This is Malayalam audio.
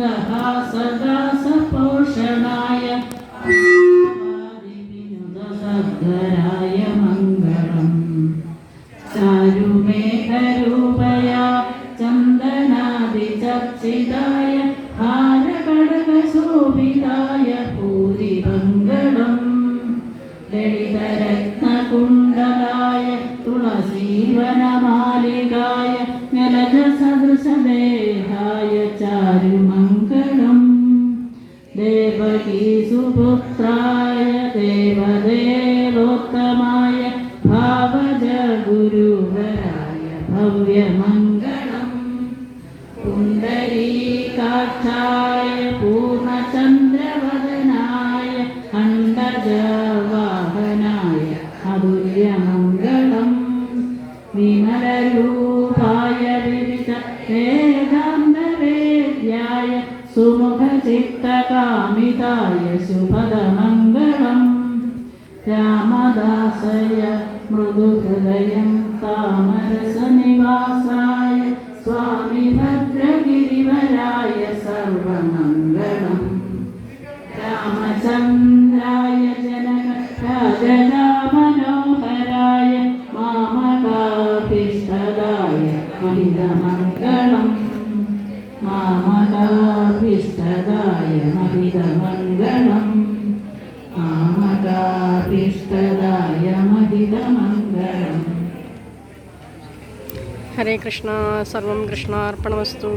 മന്ദഹാസദാസപോഷണായ സദ്ഗരായ മംഗളം. ചാരുമേഘരൂപയ ചന്ദനാദിചർച്ചിതായ ഹാരകടകശോഭിതായ ഭൂരിമംഗളം ലളിതരത്നകുണ്ടലായ തുളസീവനമാലികായ ജലജസദൃശദേഹായ ചാരുമംഗളം ദേവകീ സുപുത്രായ ദേവദേവോത്തമായ ഭാവജ ഗുരുവരായ ഭവ്യമംഗളം. പുണ്ടരീകാക്ഷായ പൂർണചന്ദ്രവദനായ അണ്ടജവാഹനായ അതുല്യമംഗളം. വിമലരൂപായ വിവിധ വേദാന്തവേദ്യായ സുമുഖചിത്തകാമിതായ ശുഭദമംഗളം രാമദാസയ മൃദുഹൃദയം താമരസനിവാസായ സ്വാമി ഭദ്രഗിരിവരായ സർവമംഗളം രാമചന്ദ്രായ ജനക രാജരാമനോഹരായ മാമകാഭിഷ്ടദായ മഹിതമംഗളം മാമകാഭിഷ്ടദായ മഹിതമംഗളം ഹരേ കൃഷ്ണ സർവം കൃഷ്ണാർപ്പണമസ്തു.